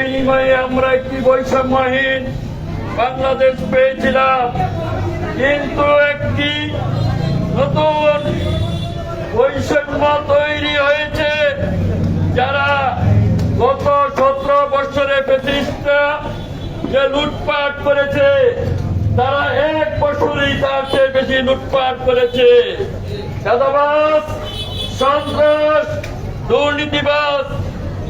বিনিময়ে আমরা একটি বৈষম্যহীন বাংলাদেশ পেয়েছিলাম। কিন্তু একটি নতুন বৈষম্য তৈরি হয়েছে, যারা গত সতেরো বছরে ব্রিটিশরা যে লুটপাট করেছে, তারা এক বছরই তার চেয়ে বেশি লুটপাট করেছে। চাঁদাবাস সন্ত্রাস দুর্নীতিবাস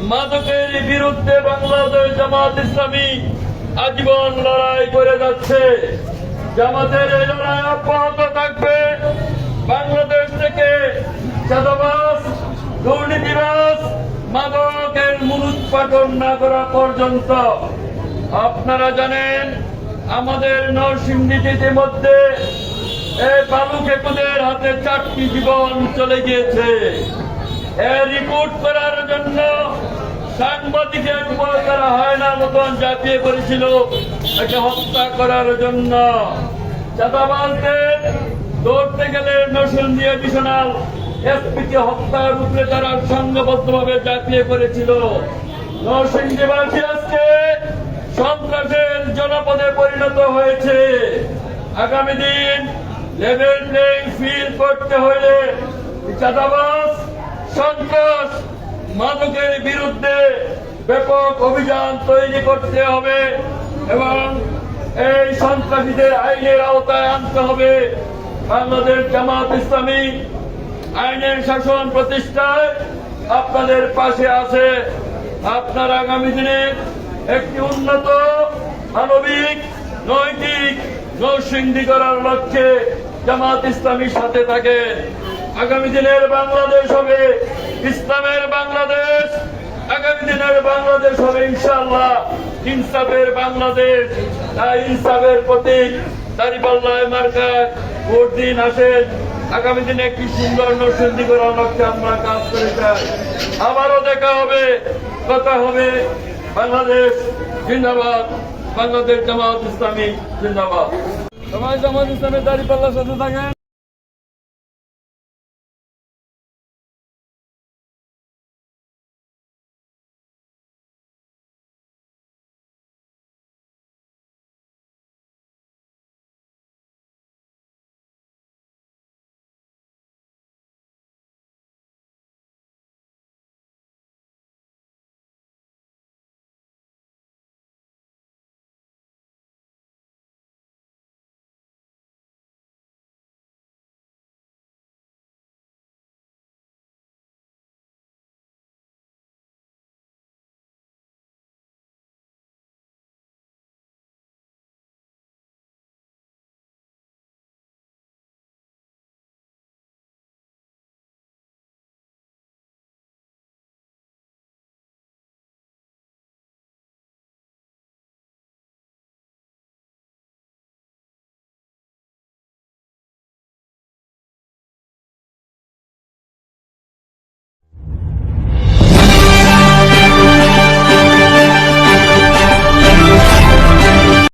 মাদকের বিরুদ্ধে বাংলাদেশ জামাত ইসলামী আজীবন লড়াই করে যাচ্ছে। জামাতের এই লড়াই অব্যাহত থাকবে। বাংলাদেশ থেকে চাঁদাবাস দুর্নীতিবাস মাদকের মূলোৎপাটন না করা পর্যন্ত। আপনারা জানেন, আমাদের নরসিংদীতে মধ্যে এই বালু কেকুদের হাতে চারটি জীবন চলে গিয়েছে। এর রিপোর্ট করার জন্য সাংবাদিকের উপর করা হয় মতন জাপিয়ে একে হত্যা করার জন্য ধরতে গেলে এডিশনাল এসপিকে হত্যার উপরে তারা সংঘবদ্ধভাবে জাপিয়ে করেছিল। নরসিংদীবাসী আজকে সন্ত্রাসের জনপদে পরিণত হয়েছে। আগামী দিন লেভেল প্লেইং ফিল্ড করতে হলে চাঁদাবাস সন্ত্রাস মাদকের বিরুদ্ধে ব্যাপক অভিযান তৈরি করতে হবে এবং এই সন্ত্রাসীদের আইনের আওতায় আনতে হবে। বাংলাদেশ জামাত ইসলামী আইনের শাসন প্রতিষ্ঠায় আপনাদের পাশে আছে। আপনার আগামী দিনে একটি উন্নত মানবিক, নৈতিক নৌসিংহী করার লক্ষ্যে জামাত ইসলামীর সাথে থাকেন। আগামী দিনের বাংলাদেশ হবে ইসলামের বাংলাদেশ, আগামী দিনের বাংলাদেশ হবে ইনশাআল্লাহ। ইনসাফের বাংলাদেশ, তাই ইনসাফের আসেন আগামী দিনে সুন্দর কাজ করে আবারও দেখা হবে, কথা হবে। বাংলাদেশ জিন্দাবাদ, বাংলাদেশ জামাত ইসলামী জিন্দাবাদ। জামাত ইসলামের দাঁড়িপাল্লার সাথে থাকেন।